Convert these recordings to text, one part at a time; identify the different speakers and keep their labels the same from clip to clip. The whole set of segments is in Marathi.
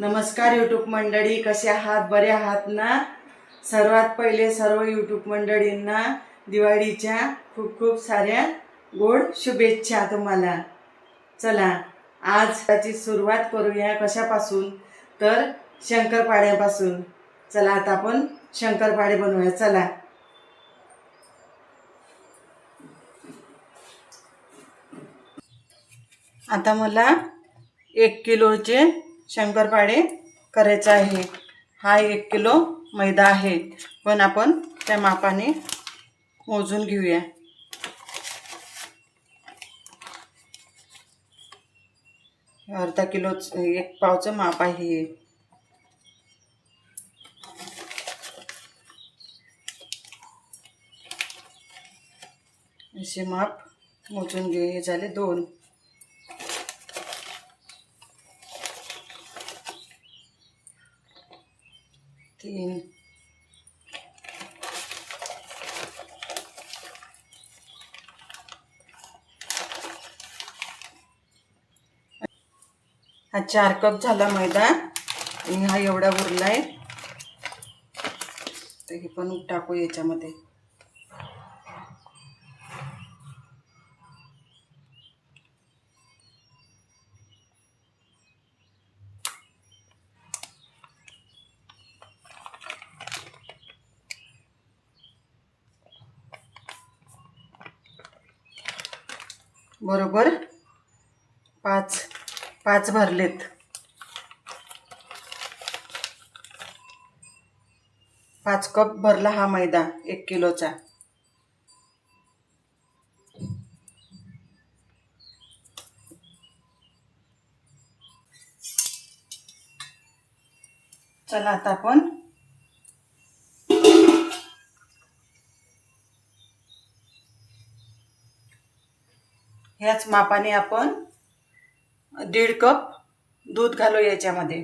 Speaker 1: नमस्कार यूट्यूब मंडळी कसे आहात? बरे आहात ना? सर्वात पहिले सर्व यूट्यूब मंडळींना दिवाळीच्या खूप खूप साऱ्या गोड शुभेच्छा तुम्हाला. चला आज त्याची सुरुवात करूया कशापासून? तर शंकरपाड्यापासून. चला आता आपण शंकरपाडे बनवूया. चला. आता मला एक किलोचे शंकरपाडे करायचं आहे. हा एक किलो मैदा आहे. पण आपण त्या मापाने मोजून घेऊया. अर्धा किलोच एक पावचं माप आहे हे. असे माप मोजून घे. हे झाले दोन. तीन. हा चार कप झाला मैदा. आणि हा एवढा उरला आहे तर हे पण टाकू याच्यामध्ये. बरोबर? पाच. पाच भरलेत. पाच कप भरला हा मैदा एक किलोचा. चला आता आपण ह्याच मापाने आपण दीड कप दूध घालू याच्यामध्ये.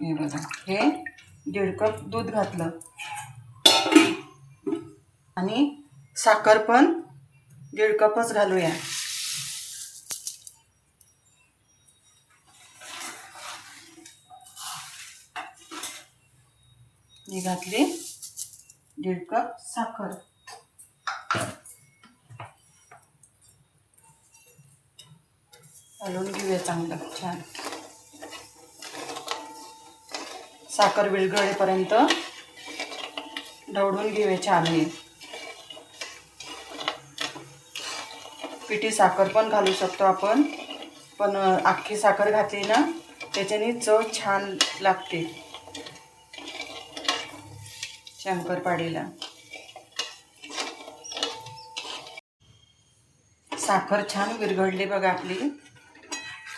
Speaker 1: हे बघा हे दीड कप दूध घातलं. आणि साखर पण दीड कपच घालूया. मी घातले दीड कप साखर घालून घेऊया चांगलं छान साखर विरघळेपर्यंत ढवळून घेऊया छान हे पिठी साखर पण घालू शकतो आपण पण अख्खी साखर घातली ना त्याच्याने चव छान लागते शंकरपाळीला. साखर छान विरघडली बघा आपली.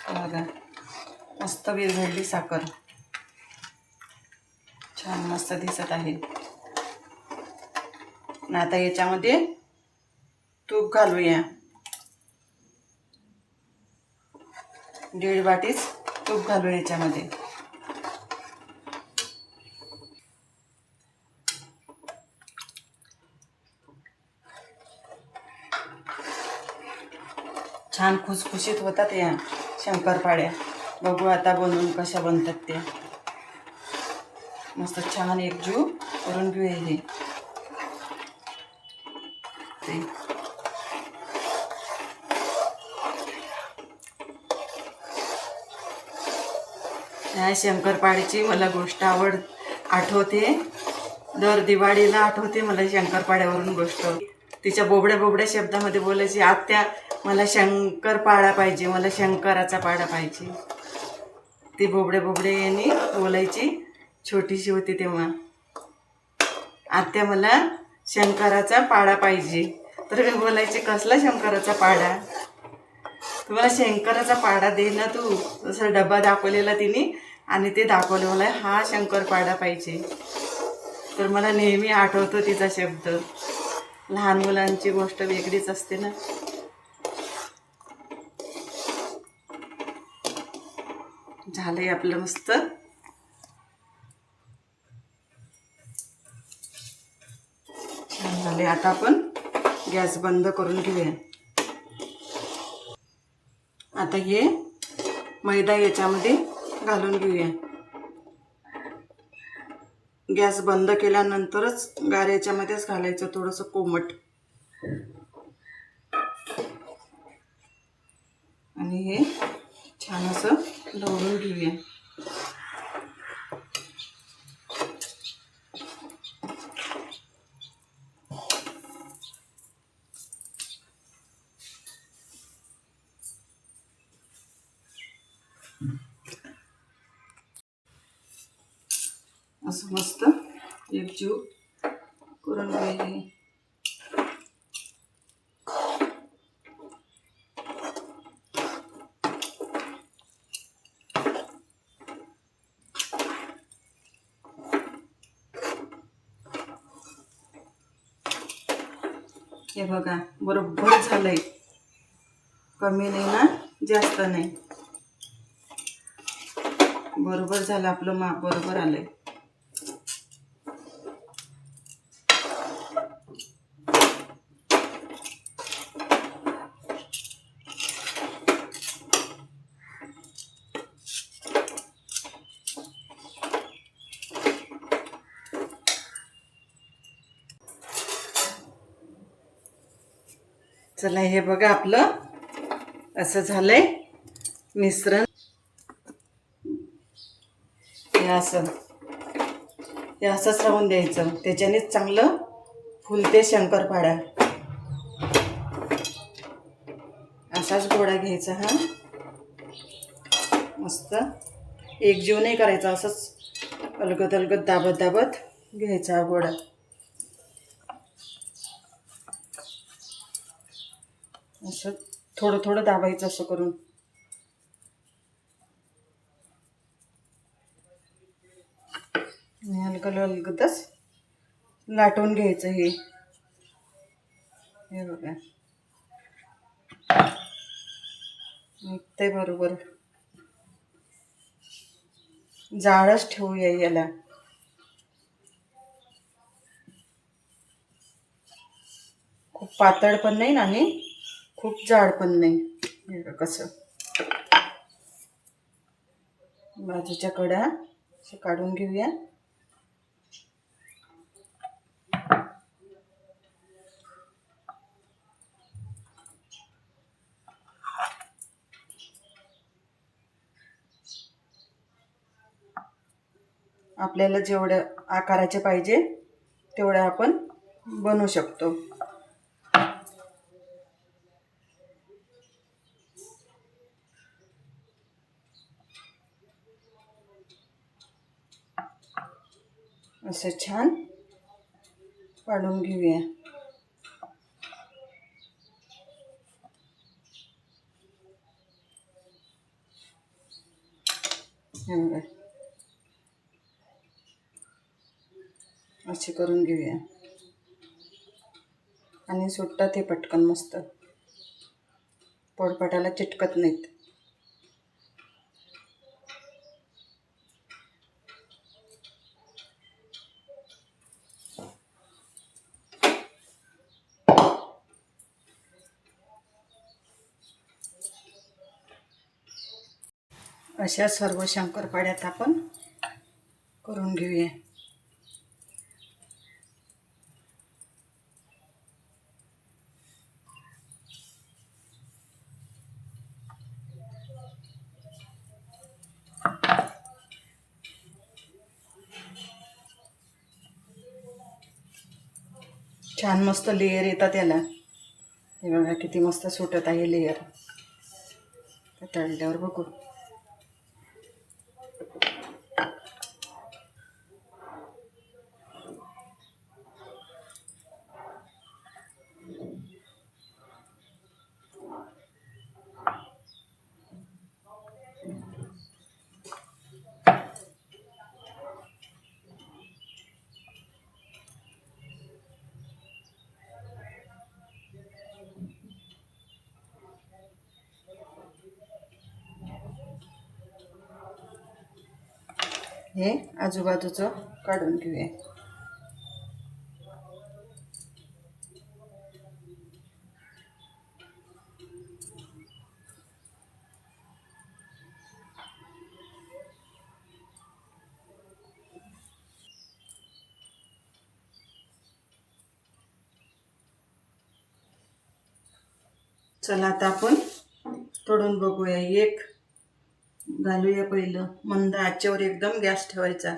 Speaker 1: बघा मस्त विरघडली साखर. छान मस्त दिसत आहे. आता याच्यामध्ये तूप घालूया. दीड वाटीच तूप घालू याच्यामध्ये. छान खुसखुशीत होतात या शंकरपाड्या. बघू आता बनवून कशा बनतात त्या मस्त छान एकजू करून घेऊया हे ह्या शंकरपाड्याची मला गोष्ट आवड आठवते. दर दिवाळीला आठवते मला शंकरपाड्यावरून गोष्ट. तिच्या बोबड्या बोबड्या शब्दामध्ये बोलायची आत्या मला शंकर पाडा पाहिजे मला शंकराचा पाडा पाहिजे. ते बोबडे बोबडे यांनी बोलायची. छोटीशी होती तेव्हा. आत्या मला शंकराचा पाडा पाहिजे. तर मी बोलायचे कसला शंकराचा पाडा? तुम्हाला शंकराचा पाडा दे ना तू. जसं डब्बा दाखवलेला तिने आणि ते दाखवलं मला हा शंकर पाडा पाहिजे. तर मला नेहमी आठवतो तिचा शब्द. लहान मुलांची गोष्ट वेगळीच असते ना. झालंय आपलं मस्त. छान झाले आता आपण गॅस बंद करून घेऊया. आता हे मैदा याच्यामध्ये घालून घेऊया. गॅस बंद केल्यानंतरच गार याच्यामध्येच घालायचं थोडंसं कोमट. आणि हे छान असं ढवळून घेऊया असं मस्त एकजीव करून घ्यायचे हे बघा बरोबर झालंय. कमी नाही ना? जास्त नाही. बरोबर झालं आपलं माप बरोबर आलंय. चला हे बघा आपलं. असं झालंय. मिश्रण. हे असं. हे असंच राहून द्यायचं. त्याच्यानेच चांगलं फुलते शंकरपाड्या असाच गोळा घ्यायचा हा. मस्त. एकजीव नाही करायचा. असंच अलगद अलगद दाबत दाबत घ्यायचा हा गोळा. असं थोडं थोडं दाबायचं असं करून. आणि हलकं हलकतच लाटून घ्यायचं हे. हे बघा. निघतंय बरोबर. जाळच ठेवूया याला. खूप पातळ पण नाही आणि खूप जाड पण नाही. हे कसं. बाजूच्या कडा असं काढून घेऊया. आपल्याला जेवढं आकाराचे पाहिजे तेवढं आपण बनवू शकतो. असं छान पाडून घेऊया. असे करून घेऊया. आणि सुटतात हे पटकन मस्त. पोळपाटाला चिटकत नाहीत. अशा सर्व शंकरपाड्यात आपण करून घेऊया. छान मस्त लेयर येतात याला. हे बघा किती मस्त सुटत आहे लेयर तळल्यावर बघू. हे आजूबाजूचं काढून घेऊया. चला आता आपण तोडून बघूया. एक घालूया पहिलं. मंद आचेवर एकदम गॅस ठेवायचा.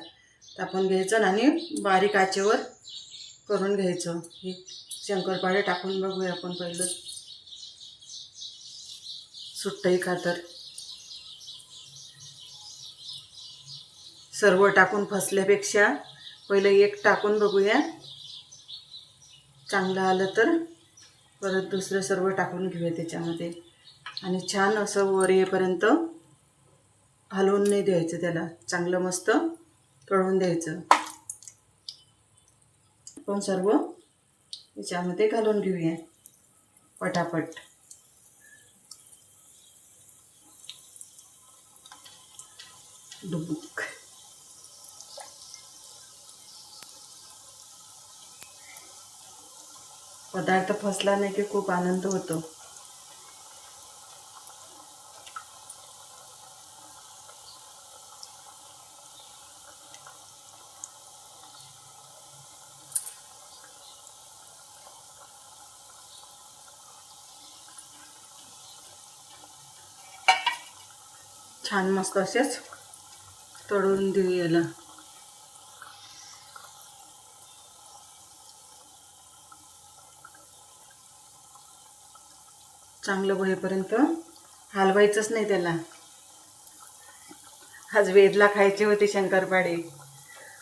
Speaker 1: तापून आपण घ्यायचं आणि बारीक आचेवर करून घ्यायचं. हे शंकरपाळे टाकून बघूया आपण पहिलं. सुट्टही का तर. सर्व टाकून फसल्यापेक्षा पहिलं एक टाकून बघूया. चांगलं आलं तर परत दुसरं सर्व टाकून घेऊया त्याच्यामध्ये. आणि छान असं वर येईपर्यंत हलवून नाही द्यायचं त्याला. चांगलं मस्त कळवून द्यायचं. आपण सर्व याच्यामध्ये घालून घेऊया. पटापट. डुबुक. पदार्थ फसला नाही की खूप आनंद होतो. छान मस्त असेच तळून देऊ याला चांगलं होईपर्यंत हलवायचंच नाही त्याला. आज वेदला खायचे होते शंकरपाडे.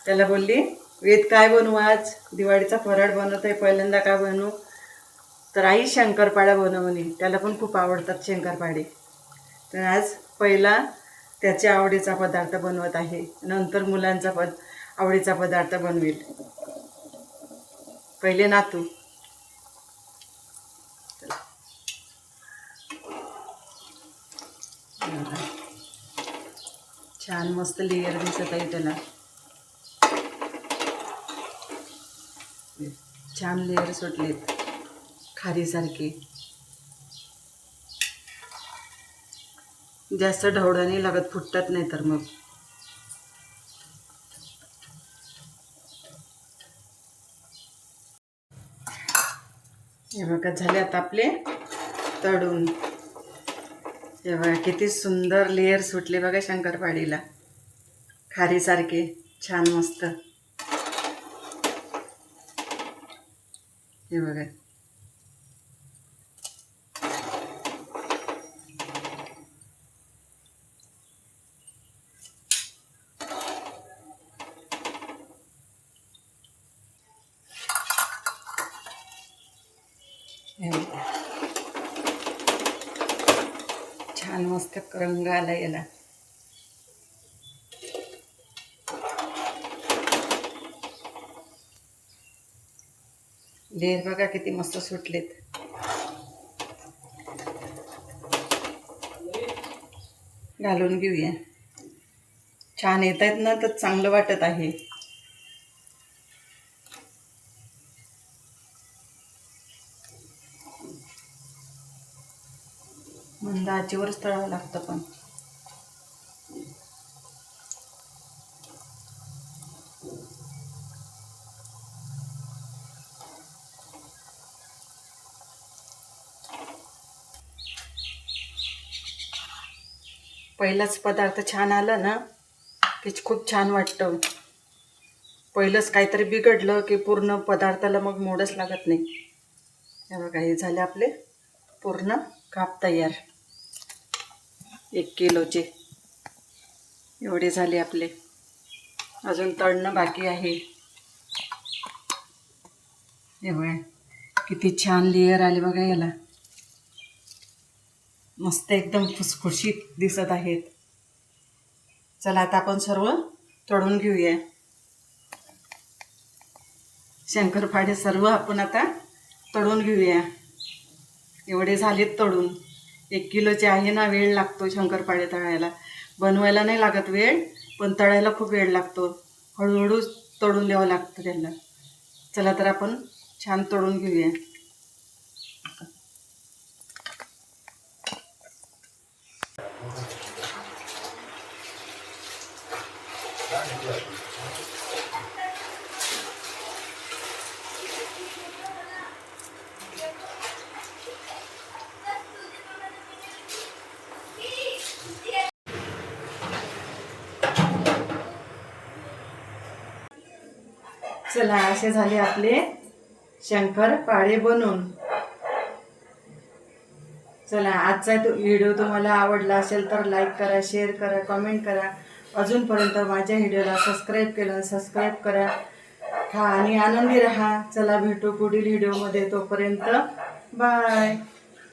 Speaker 1: त्याला बोलली वेद काय बनवू आज? दिवाळीचा फराळ बनवत आहे पहिल्यांदा काय बनवू? तर आई शंकरपाडा बनवणे त्याला पण खूप आवडतात शंकरपाडे. तर आज पहिला त्याच्या आवडीचा पदार्थ बनवत आहे. नंतर मुलांचा पद आवडीचा पदार्थ बनवेल. पहिले नातू. छान मस्त लेअर दिसत आहे त्याला. छान लेअर सुटलेत. खारीसारखे. जास्त ढवळं नाही लागत फुटतात नाही तर मग. हे बघा झाले आता आपले तळून हे बघा किती सुंदर लेअर सुटले बघा शंकरपाळीला. खारीसारखे छान मस्त. हे बघा हे बघा. छान मस्त रंग आला याला. लेर बघा किती मस्त सुटलेत. घालून घेऊया. छान येत आहेत ना तर चांगलं वाटत आहे मंद आचेवरच तळावं लागतं पण. पहिलाच पदार्थ छान आला ना की खूप छान वाटतं. पहिलंच काहीतरी बिघडलं की पूर्ण पदार्थाला मग मोडच लागत नाही. हे बघा हे झाले आपले पूर्ण काप तयार. एक किलोचे. एवढे झाले आपले. अजून तळणं बाकी आहे. एवढ्या किती छान लेअर आले बघा याला. मस्त एकदम खुसखुशीत दिसत आहेत. चला आता आपण सर्व तळून घेऊया. शंकरपाडे सर्व आपण आता तळून घेऊया. एवढे झालेत तळून. एक किलोचे आहे ना वेळ लागतो शंकरपाळे तळायला. बनवायला नाही लागत वेळ पण तळायला खूप वेळ लागतो. हळूहळू तळून द्यावं लागतं त्यांना. चला तर आपण छान तळून घेऊया. चला असे झाले आपले शंकर पाळे बनून. चला आजचा तो व्हिडिओ तुम्हाला आवडला असेल तर लाईक करा शेअर करा कमेंट करा. अजूनपर्यंत माझ्या व्हिडिओला सबस्क्राईब केलं सबस्क्राईब करा. खा आणि आनंदी राहा. चला भेटू पुढील व्हिडिओमध्ये. तोपर्यंत बाय